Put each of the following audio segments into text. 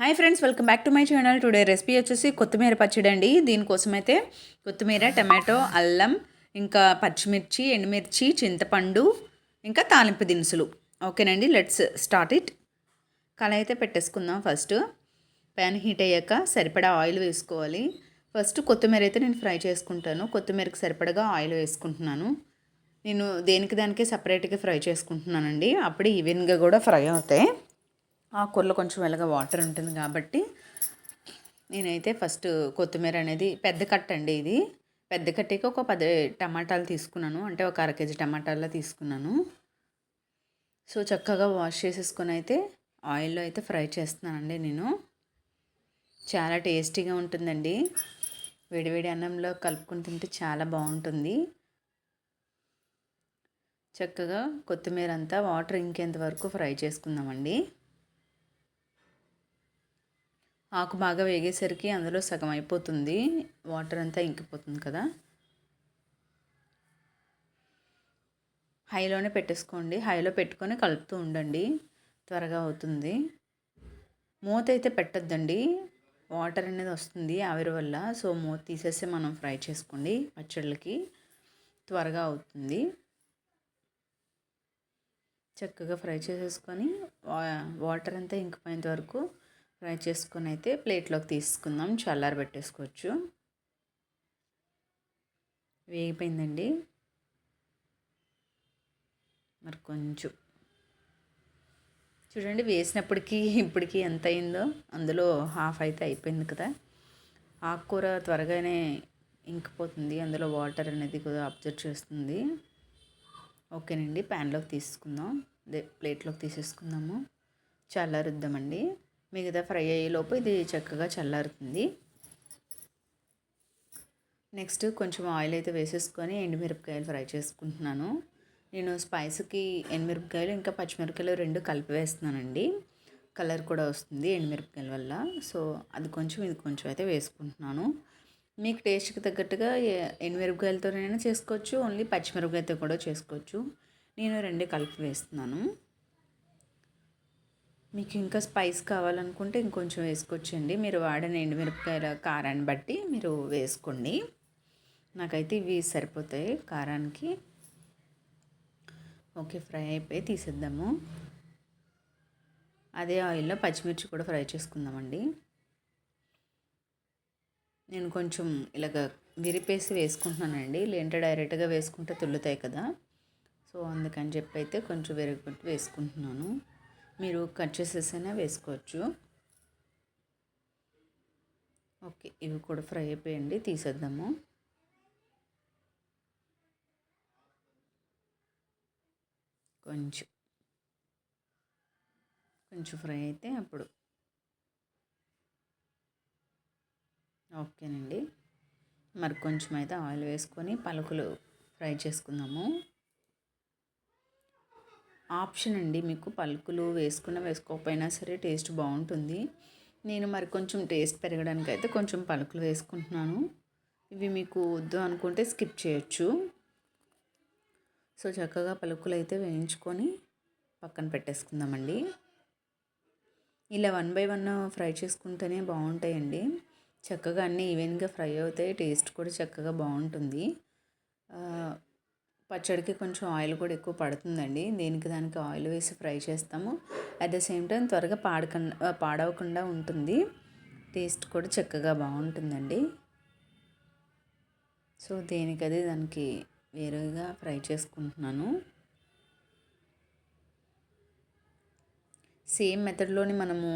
Hi friends welcome back to my channel today recipe వచ్చేసి కొత్తిమీర పచ్చడి అండి దీనికోసం అయితే కొత్తిమీర టమాటో అల్లం ఇంకా పచ్చిమిర్చి ఎండుమిర్చి చింతపండు ఇంకా తాలింపు దినుసులు. ఓకేనండి లెట్స్ స్టార్ట్ ఇట్ కళ అయితే పెట్టేసుకుందాం ఫస్ట్ ప్యాన్ హీట్ అయ్యాక సరిపడా ఆయిల్ వేసుకోవాలి. ఫస్ట్ కొత్తిమీర అయితే నేను ఫ్రై చేసుకుంటాను. కొత్తిమీరకు సరిపడగా ఆయిల్ వేసుకుంటున్నాను. నేను దేనికి దానికే సపరేట్గా ఫ్రై చేసుకుంటున్నానండి. అప్పుడు ఈవెన్గా కూడా ఫ్రై అవుతాయి. ఆకుకూరలో కొంచెం వెలగా వాటర్ ఉంటుంది కాబట్టి నేనైతే ఫస్ట్ కొత్తిమీర అనేది పెద్ద కట్ట అండి ఇది. పెద్ద కట్టేకి ఒక పది టమాటాలు తీసుకున్నాను. అంటే ఒక అర కేజీ టమాటాలు తీసుకున్నాను. సో చక్కగా వాష్ చేసేసుకొని అయితే ఆయిల్లో అయితే ఫ్రై చేస్తున్నానండి నేను. చాలా టేస్టీగా ఉంటుందండి. వేడివేడి అన్నంలో కలుపుకొని తింటే చాలా బాగుంటుంది. చక్కగా కొత్తిమీర అంతా వాటర్ ఇంకేంత వరకు ఫ్రై చేసుకుందామండి. ఆకు బాగా వేగేసరికి అందులో సగం అయిపోతుంది. వాటర్ అంతా ఇంకిపోతుంది కదా. హైలోనే పెట్టేసుకోండి. హైలో పెట్టుకొని కలుపుతూ ఉండండి. త్వరగా అవుతుంది. మూత అయితే పెట్టద్దండి. వాటర్ అనేది వస్తుంది ఆవిరి వల్ల. సో మూత తీసేసి మనం ఫ్రై చేసుకోండి పచ్చళ్ళకి. త్వరగా అవుతుంది. చక్కగా ఫ్రై చేసేసుకొని వాటర్ అంతా ఇంకిపోయేంత వరకు ఫ్రై చేసుకొని అయితే ప్లేట్లోకి తీసుకుందాం. చల్లారి పెట్టేసుకోవచ్చు. వేగిపోయిందండి. మరి కొంచెం. చూడండి వేసినప్పటికీ ఇప్పటికీ ఎంత అయిందో. అందులో హాఫ్ అయితే అయిపోయింది కదా. ఆకుకూర త్వరగానే ఇంకిపోతుంది. అందులో వాటర్ అనేది కూడా అబ్జర్వ్ చేస్తుంది. ఓకేనండి ప్యాన్లోకి తీసుకుందాం. అదే ప్లేట్లోకి తీసేసుకుందాము. చల్లారుద్దామండి. మిగతా ఫ్రై అయ్యేలోపు ఇది చక్కగా చల్లారుతుంది. నెక్స్ట్ కొంచెం ఆయిల్ అయితే వేసేసుకొని ఎండుమిరపకాయలు ఫ్రై చేసుకుంటున్నాను. నేను స్పైస్కి ఎండుమిరపకాయలు ఇంకా పచ్చిమిరపకాయలు రెండు కలిపి వేస్తున్నానండి. కలర్ కూడా వస్తుంది ఎండుమిరపకాయల వల్ల. సో అది కొంచెం ఇది కొంచెం అయితే వేసుకుంటున్నాను. మీకు టేస్ట్కి తగ్గట్టుగా ఎండుమిరపకాయలతోనైనా చేసుకోవచ్చు ఓన్లీ పచ్చిమిరపకాయతో కూడా చేసుకోవచ్చు. నేను రెండు కలిపి వేస్తున్నాను. మీకు ఇంకా స్పైస్ కావాలనుకుంటే ఇంకొంచెం వేసుకోవచ్చండి. మీరు వాడని ఎండుమిరపకాయల కారాన్ని బట్టి మీరు వేసుకోండి. నాకైతే ఇవి సరిపోతాయి కారానికి. ఓకే ఫ్రై అయిపోయి తీసేద్దాము. అదే ఆయిల్లో పచ్చిమిర్చి కూడా ఫ్రై చేసుకుందామండి. నేను కొంచెం ఇలాగ విరిపేసి వేసుకుంటున్నానండి. లేంటే డైరెక్ట్గా వేసుకుంటే తుల్లుతాయి కదా. సో అందుకని చెప్పి అయితే కొంచెం విరగొట్టి వేసుకుంటున్నాను. మీరు కట్ చేసేసైనా వేసుకోవచ్చు. ఓకే ఇవి కూడా ఫ్రై అయిపోయండి తీసేద్దాము. కొంచెం కొంచెం ఫ్రై అయితే అప్పుడు. ఓకేనండి. మరి కొంచెం అయితే ఆయిల్ వేసుకొని పలుకులు ఫ్రై చేసుకుందాము. ఆప్షన్ అండి మీకు పలుకులు వేసుకున్న వేసుకోకపోయినా సరే టేస్ట్ బాగుంటుంది. నేను మరి కొంచెం టేస్ట్ పెరగడానికి అయితే కొంచెం పలుకులు వేసుకుంటున్నాను. ఇవి మీకు వద్దు అనుకుంటే స్కిప్ చేయొచ్చు. సో చక్కగా పలుకులు అయితే వేయించుకొని పక్కన పెట్టేసుకుందామండి. ఇలా వన్ బై వన్ ఫ్రై చేసుకుంటేనే బాగుంటాయండి. చక్కగా అన్నీ ఈవెన్గా ఫ్రై అవుతాయి టేస్ట్ కూడా చక్కగా బాగుంటుంది. పచ్చడికి కొంచెం ఆయిల్ కూడా ఎక్కువ పడుతుందండి. దీనికి దానికి ఆయిల్ వేసి ఫ్రై చేస్తాము. అట్ ద సేమ్ టైం త్వరగా పాడకుండా పాడవకుండా ఉంటుంది. టేస్ట్ కూడా చక్కగా బాగుంటుందండి. సో దేనికది దానికి వేరేగా ఫ్రై చేసుకుంటున్నాను. సేమ్ మెథడ్లోని మనము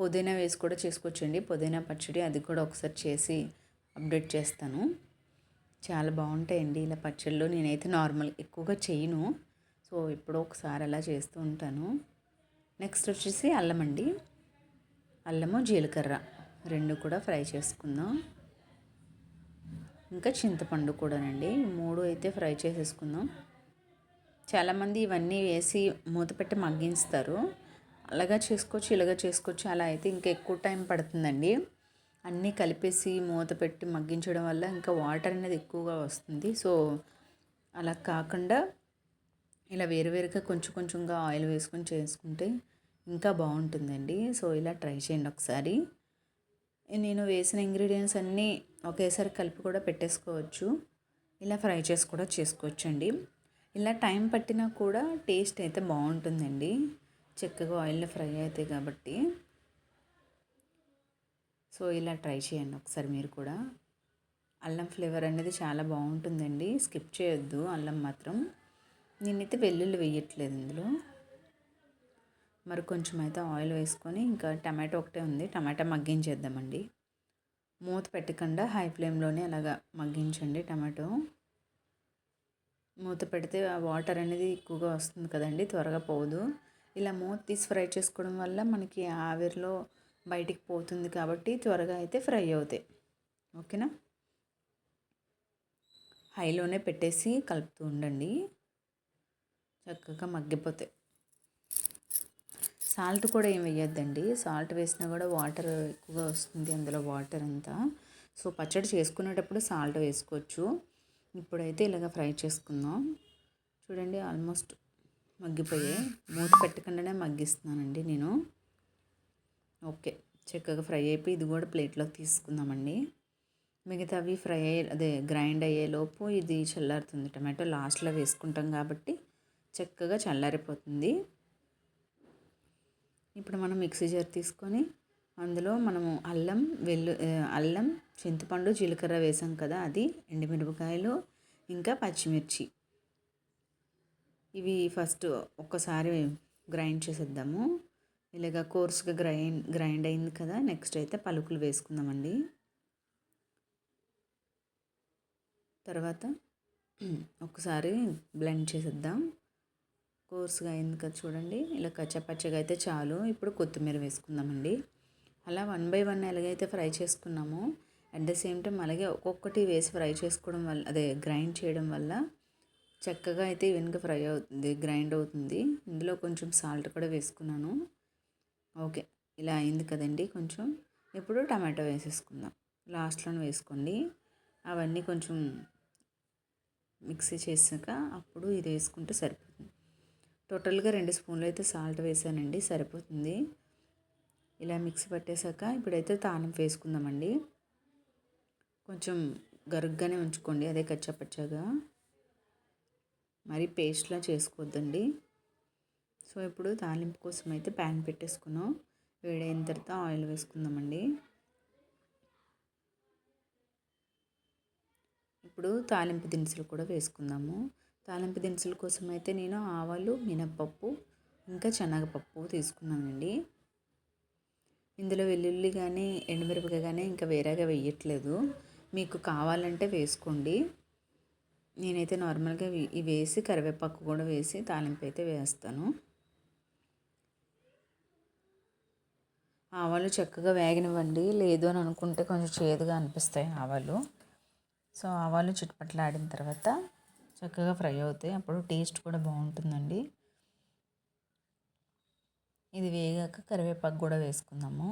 పుదీనా వేసి కూడా చేసుకోవచ్చండి. పుదీనా పచ్చడి అది కూడా ఒకసారి చేసి అప్డేట్ చేస్తాను. చాలా బాగుంటాయండి ఇలా పచ్చళ్ళు. నేనైతే నార్మల్ ఎక్కువగా చేయను. సో ఎప్పుడో ఒకసారి అలా చేస్తూ ఉంటాను. నెక్స్ట్ వచ్చేసి అల్లం అండి. అల్లము జీలకర్ర రెండు కూడా ఫ్రై చేసుకుందాం. ఇంకా చింతపండు కూడానండి. మూడు అయితే ఫ్రై చేసేసుకుందాం. చాలామంది ఇవన్నీ వేసి మూత పెట్టి మగ్గించుతారు. అలాగా చేసుకోవచ్చు ఇలాగా చేసుకోవచ్చు అలా అయితే ఇంకా ఎక్కువ టైం పడుతుందండి. అన్నీ కలిపేసి మూత పెట్టి మగ్గించడం వల్ల ఇంకా వాటర్ అనేది ఎక్కువగా వస్తుంది. సో అలా కాకుండా ఇలా వేరువేరుగా కొంచెం కొంచెంగా ఆయిల్ వేసుకొని చేసుకుంటే ఇంకా బాగుంటుందండి. సో ఇలా ట్రై చేయండి ఒకసారి. నేను వేసిన ఇంగ్రీడియంట్స్ అన్నీ ఒకేసారి కలిపి కూడా పెట్టేసుకోవచ్చు. ఇలా ఫ్రై చేసి కూడా చేసుకోవచ్చు అండి ఇలా టైం పట్టినా కూడా టేస్ట్ అయితే బాగుంటుందండి. చక్కగా ఆయిల్లో ఫ్రై అవుతాయి కాబట్టి. సో ఇలా ట్రై చేయండి ఒకసారి మీరు కూడా. అల్లం ఫ్లేవర్ అనేది చాలా బాగుంటుందండి. స్కిప్ చేయొద్దు అల్లం మాత్రం. నేనైతే వెల్లుల్లి వేయట్లేదు ఇందులో. మరి కొంచెం అయితే ఆయిల్ వేసుకొని ఇంకా టమాటో ఒకటే ఉంది. టమాటా మగ్గించేద్దామండి. మూత పెట్టకుండా హై ఫ్లేమ్లోనే అలాగా మగ్గించండి టమాటో. మూత పెడితే ఆ వాటర్ అనేది ఎక్కువగా వస్తుంది కదండి త్వరగా పోదు. ఇలా మూత తీసి ఫ్రై చేసుకోవడం వల్ల మనకి ఆవిరిలో బయటికి పోతుంది కాబట్టి త్వరగా అయితే ఫ్రై అవుతాయి. ఓకేనా? హైలోనే పెట్టేసి కలుపుతూ ఉండండి. చక్కగా మగ్గిపోతాయి. సాల్ట్ కూడా ఏం వేయొద్దండి. సాల్ట్ వేసినా కూడా వాటర్ ఎక్కువగా వస్తుంది అందులో వాటర్ అంతా. సో పచ్చడి చేసుకునేటప్పుడు సాల్ట్ వేసుకోవచ్చు. ఇప్పుడైతే ఇలాగ ఫ్రై చేసుకుందాం. చూడండి ఆల్మోస్ట్ మగ్గిపోయాయి. మూత పెట్టకుండానే మగ్గిస్తున్నానండి నేను. ఓకే చక్కగా ఫ్రై అయిపోయి ఇది కూడా ప్లేట్లోకి తీసుకుందామండి. మిగతావి ఫ్రై అయ్యే అదే గ్రైండ్ అయ్యేలోపు ఇది చల్లారుతుంది. టమాటో లాస్ట్లో వేసుకుంటాం కాబట్టి చక్కగా చల్లారిపోతుంది. ఇప్పుడు మనం మిక్సీ జార్ తీసుకొని అందులో మనము అల్లం వెల్లు అల్లం చింతపండు జీలకర్ర వేసాం కదా అది ఎండుమిరపకాయలు ఇంకా పచ్చిమిర్చి. ఇవి ఫస్ట్ ఒక్కసారి గ్రైండ్ చేసేద్దాము. ఇలాగ కోర్స్గా గ్రైండ్ గ్రైండ్ అయింది కదా నెక్స్ట్ అయితే పలుకులు వేసుకుందామండి. తర్వాత ఒకసారి బ్లెండ్ చేసేద్దాం. కోర్స్గా అయింది కదా చూడండి ఇలా కచ్చపచ్చగా అయితే చాలు. ఇప్పుడు కొత్తిమీర వేసుకుందామండి. అలా వన్ బై వన్ ఎలాగైతే ఫ్రై చేసుకున్నామో అట్ ద సేమ్ టైం అలాగే ఒక్కొక్కటి వేసి ఫ్రై చేసుకోవడం వల్ల అదే గ్రైండ్ చేయడం వల్ల చక్కగా అయితే ఈవెన్గా ఫ్రై అవుతుంది గ్రైండ్ అవుతుంది. ఇందులో కొంచెం సాల్ట్ కూడా వేసుకున్నాను. ఓకే. ఇలా అయింది కదండి కొంచెం. ఇప్పుడు టమాటో వేసేసుకుందాం. లాస్ట్లో వేసుకోండి. అవన్నీ కొంచెం మిక్సీ చేసాక అప్పుడు ఇది వేసుకుంటే సరిపోతుంది. టోటల్గా రెండు స్పూన్లు అయితే సాల్ట్ వేసానండి సరిపోతుంది. ఇలా మిక్సీ పట్టేశాక ఇప్పుడైతే తానం వేసుకుందామండి. కొంచెం గరుగ్గానే ఉంచుకోండి అదే కచ్చపచ్చగా. మరి పేస్ట్లా చేసుకోవద్దండి. సో ఇప్పుడు తాలింపు కోసం అయితే ప్యాన్ పెట్టేసుకున్నాం. వేడైన తర్వాత ఆయిల్ వేసుకుందామండి. ఇప్పుడు తాలింపు దినుసులు కూడా వేసుకుందాము. తాలింపు దినుసుల కోసం అయితే నేను ఆవాలు మినప్పప్పు ఇంకా శనగపప్పు తీసుకున్నానండి. ఇందులో వెల్లుల్లి కానీ ఎండుమిరపకాయ కానీ ఇంకా వేరేగా వేయట్లేదు. మీకు కావాలంటే వేసుకోండి. నేనైతే నార్మల్గా ఇవి వేసి కరివేపాకు కూడా వేసి తాలింపు అయితే వేస్తాను. ఆవాలు చక్కగా వేగనివ్వండి. లేదు అని అనుకుంటే కొంచెం చేదుగా అనిపిస్తాయి ఆవాలు. సో ఆవాలు ఆడిన తర్వాత చక్కగా ఫ్రై అవుతాయి. అప్పుడు టేస్ట్ కూడా బాగుంటుందండి. ఇది వేగాక కరివేపాకు కూడా వేసుకుందాము.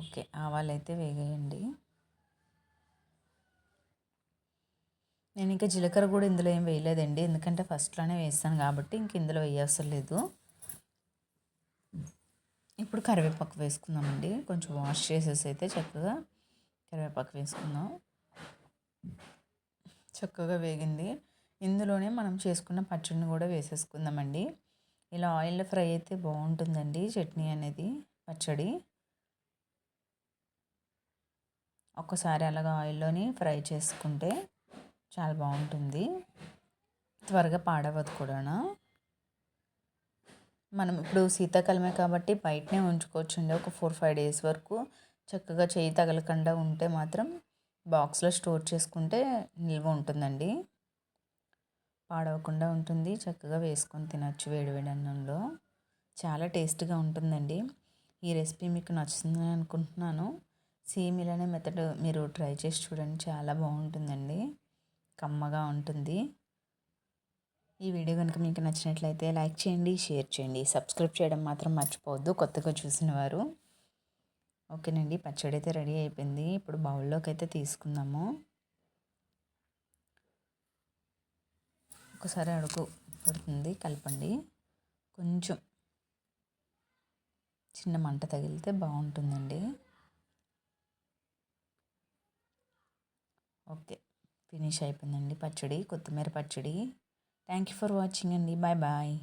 ఓకే ఆవాలు అయితే వేగేయండి. నేను ఇంకా జీలకర్ర కూడా ఇందులో ఏం వేయలేదండి. ఎందుకంటే ఫస్ట్లోనే వేసాను కాబట్టి ఇంక ఇందులో వేయవసరం లేదు. ఇప్పుడు కరివేపాకు వేసుకుందామండి. కొంచెం వాష్ చేసేసి అయితే చక్కగా కరివేపాకు వేసుకుందాం. చక్కగా వేగింది. ఇందులోనే మనం చేసుకున్న పచ్చడిని కూడా వేసేసుకుందామండి. ఇలా ఆయిల్లో ఫ్రై అయితే బాగుంటుందండి చట్నీ అనేది పచ్చడి. ఒక్కసారి అలాగా ఆయిల్లోని ఫ్రై చేసుకుంటే చాలా బాగుంటుంది. త్వరగా పాడవద్దు కూడా మనం ఇప్పుడు శీతాకాలమే కాబట్టి బయటనే ఉంచుకోవచ్చండి. ఒక ఫోర్ ఫైవ్ డేస్ వరకు చక్కగా చేయి తగలకుండా ఉంటే మాత్రం బాక్స్లో స్టోర్ చేసుకుంటే నిల్వ ఉంటుందండి. పాడవకుండా ఉంటుంది. చక్కగా వేసుకొని తినచ్చు వేడివేడి అన్నంలో. చాలా టేస్ట్గా ఉంటుందండి. ఈ రెసిపీ మీకు నచ్చుతుందని అనుకుంటున్నాను. సేమ్ ఇలానే మెథడ్ మీరు ట్రై చేసి చూడండి. చాలా బాగుంటుందండి. కమ్మగా ఉంటుంది. ఈ వీడియో కనుక మీకు నచ్చినట్లయితే లైక్ చేయండి షేర్ చేయండి. సబ్స్క్రైబ్ చేయడం మాత్రం మర్చిపోవద్దు. కొత్తగా చూసిన వారు. ఓకేనండి. పచ్చడి అయితే రెడీ అయిపోయింది. ఇప్పుడు బౌల్లోకి అయితే తీసుకుందాము. ఒకసారి అడుగు పడుతుంది. కలపండి. కొంచెం చిన్న మంట తగిలితే బాగుంటుందండి. ఓకే. ఫినిష్ అయిపోయిందండి పచ్చడి కొత్తిమీర పచ్చడి. థ్యాంక్ యూ ఫర్ వాచింగ్ అండి. Bye bye